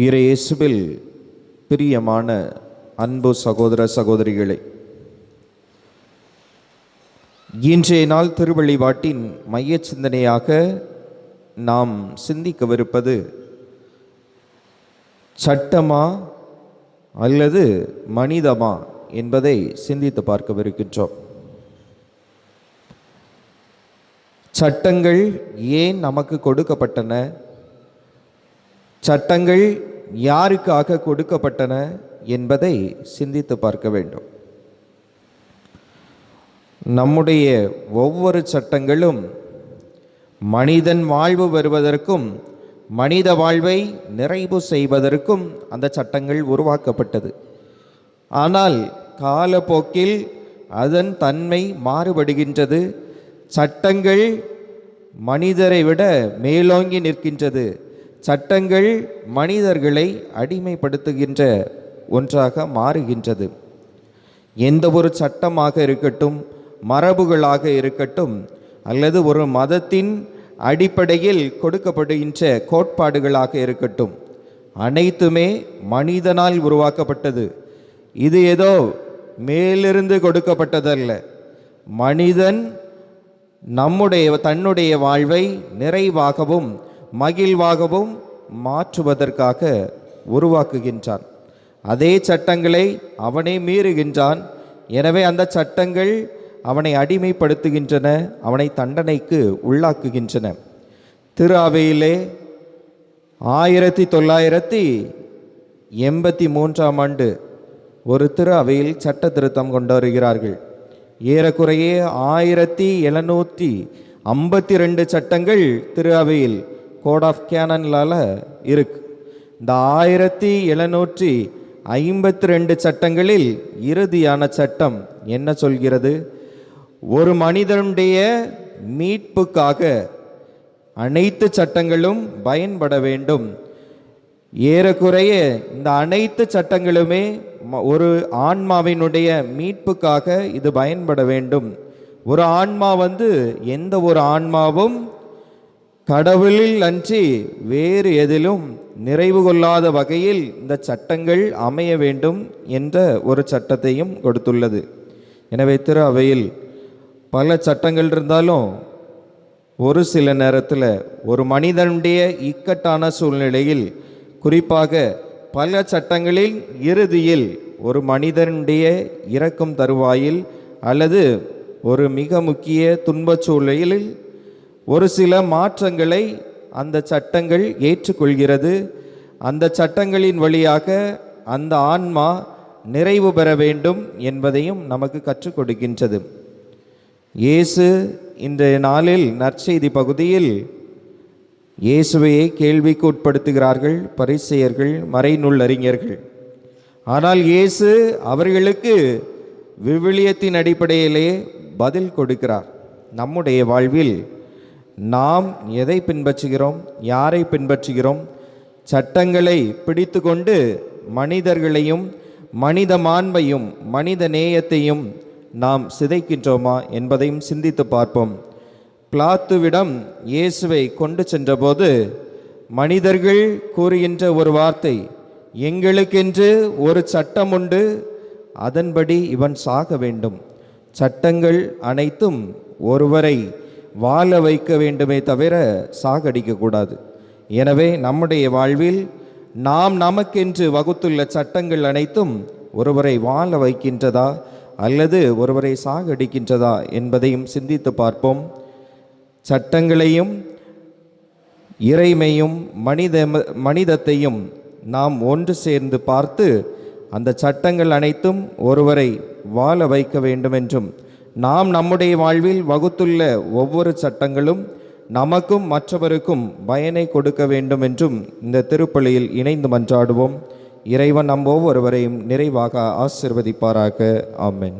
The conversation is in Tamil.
இயேசுவில் பிரியமான அன்பு சகோதர சகோதரிகளே இன்றைய நாள் திருவழிபாட்டின் மைய சிந்தனையாக நாம் சிந்திக்கவிருப்பது சட்டமா அல்லது மனிதமா என்பதை சிந்தித்து பார்க்கவிருக்கின்றோம். சட்டங்கள் ஏன் நமக்கு கொடுக்கப்பட்டன? சட்டங்கள் யாருக்காக கொடுக்கப்பட்டன என்பதை சிந்தித்து பார்க்க வேண்டும். நம்முடைய ஒவ்வொரு சட்டங்களும் மனிதன் வாழ்வு வருவதற்கும் மனித வாழ்வை நிறைவு செய்வதற்கும் அந்த சட்டங்கள் உருவாக்கப்பட்டது. ஆனால் காலப்போக்கில் அதன் தன்மை மாறுபடுகின்றது. சட்டங்கள் மனிதரை விட மேலோங்கி நிற்கின்றது. சட்டங்கள் மனிதர்களை அடிமைப்படுத்துகின்ற ஒன்றாக மாறுகின்றது. எந்த ஒரு சட்டமாக இருக்கட்டும் மரபுகளாக இருக்கட்டும் அல்லது ஒரு மதத்தின் அடிப்படையில் கொடுக்கப்படுகின்ற கோட்பாடுகளாக இருக்கட்டும் அனைத்துமே மனிதனால் உருவாக்கப்பட்டது. இது ஏதோ மேலிருந்து கொடுக்கப்பட்டதல்ல. மனிதன் நம்முடைய தன்னுடைய வாழ்வை நிறைவாகவும் மகிழ்வாகவும் மாற்றுவதற்காக உருவாக்குகின்றான். அதே சட்டங்களை அவனே மீறுகின்றான். எனவே அந்த சட்டங்கள் அவனை அடிமைப்படுத்துகின்றன அவனை தண்டனைக்கு உள்ளாக்குகின்றன. திரு அவையிலே ஆயிரத்தி தொள்ளாயிரத்தி எண்பத்தி மூன்றாம் ஆண்டு ஒரு திரு அவையில் சட்ட திருத்தம் கொண்டு வருகிறார்கள். ஏறக்குறைய ஆயிரத்தி எழுநூற்றி ஐம்பத்தி ரெண்டு சட்டங்கள் திரு அவையில் கோட் ஆஃப் கேனன்லால் இருக்குது இந்த ஆயிரத்தி எழுநூற்றி ஐம்பத்தி ரெண்டு சட்டங்களில் இறுதியான சட்டம் என்ன சொல்கிறது? ஒரு மனிதனுடைய மீட்புக்காக அனைத்து சட்டங்களும் பயன்பட வேண்டும். ஏறக்குறைய இந்த அனைத்து சட்டங்களுமே ம- ஒரு ஆன்மாவினுடைய மீட்புக்காக இது பயன்பட வேண்டும். ஒரு ஆன்மா வந்து எந்த ஒரு ஆன்மாவும் கடவுளில் அன்றி வேறு எதிலும் நிறைவு கொள்ளாத வகையில் இந்த சட்டங்கள் அமைய வேண்டும் என்ற ஒரு சட்டத்தையும் கொடுத்துள்ளது. எனவே திரு அவையில் பல சட்டங்கள் இருந்தாலும் ஒரு சில நேரத்தில் ஒரு மனிதனுடைய இக்கட்டான சூழ்நிலையில் குறிப்பாக பல சட்டங்களில் இறுதியில் ஒரு மனிதனுடைய இறக்கும் தருவாயில் அல்லது ஒரு மிக முக்கிய துன்பச் சூழ்நிலையில் ஒரு சில மாற்றங்களை அந்த சட்டங்கள் ஏற்றுக்கொள்கிறது. அந்த சட்டங்களின் வழியாக அந்த ஆன்மா நிறைவு பெற வேண்டும் என்பதையும் நமக்கு கற்றுக் கொடுக்கின்றது. இயேசு இன்றைய நாளில் நற்செய்தி பகுதியில் இயேசுவையே கேள்விக்கு உட்படுத்துகிறார்கள் பரிசெயர்கள் மறைநூல் அறிஞர்கள். ஆனால் இயேசு அவர்களுக்கு விவிலியத்தின் அடிப்படையிலே பதில் கொடுக்கிறார். நம்முடைய வாழ்வில் நாம் எதை பின்பற்றுகிறோம்? யாரை பின்பற்றுகிறோம்? சட்டங்களை பிடித்து கொண்டு மனிதர்களையும் மனித மாண்பையும் மனித நேயத்தையும் நாம் சிதைக்கின்றோமா என்பதையும் சிந்தித்து பார்ப்போம். பிளாத்துவிடம் இயேசுவை கொண்டு சென்றபோது மனிதர்கள் கூறுகின்ற ஒரு வார்த்தை எங்களுக்கென்று ஒரு சட்டம் உண்டு அதன்படி இவன் சாக வேண்டும். சட்டங்கள் அனைத்தும் ஒருவரை வாழ வைக்க வேண்டுமே தவிர சாகடிக்கக்கூடாது எனவே நம்முடைய வாழ்வில் நாம் நமக்கென்று வகுத்துள்ள சட்டங்கள் அனைத்தும் ஒருவரை வாழ வைக்கின்றதா அல்லது ஒருவரை சாகடிக்கின்றதா என்பதையும் சிந்தித்து பார்ப்போம். சட்டங்களையும் இறைமையும் மனித மனிதத்தையும் நாம் ஒன்று சேர்ந்து பார்த்து அந்த சட்டங்கள் அனைத்தும் ஒருவரை வாழ வைக்க வேண்டுமென்றும் நாம் நம்முடைய வாழ்வில் வகுத்துள்ள ஒவ்வொரு சட்டங்களும் நமக்கும் மற்றவருக்கும் பயனை கொடுக்க வேண்டும் என்றும் இந்த திருப்பலியில் இணைந்து மன்றாடுவோம். இறைவன் நம் ஒவ்வொருவரையும் நிறைவாக ஆசிர்வதிப்பாராக. ஆமென்.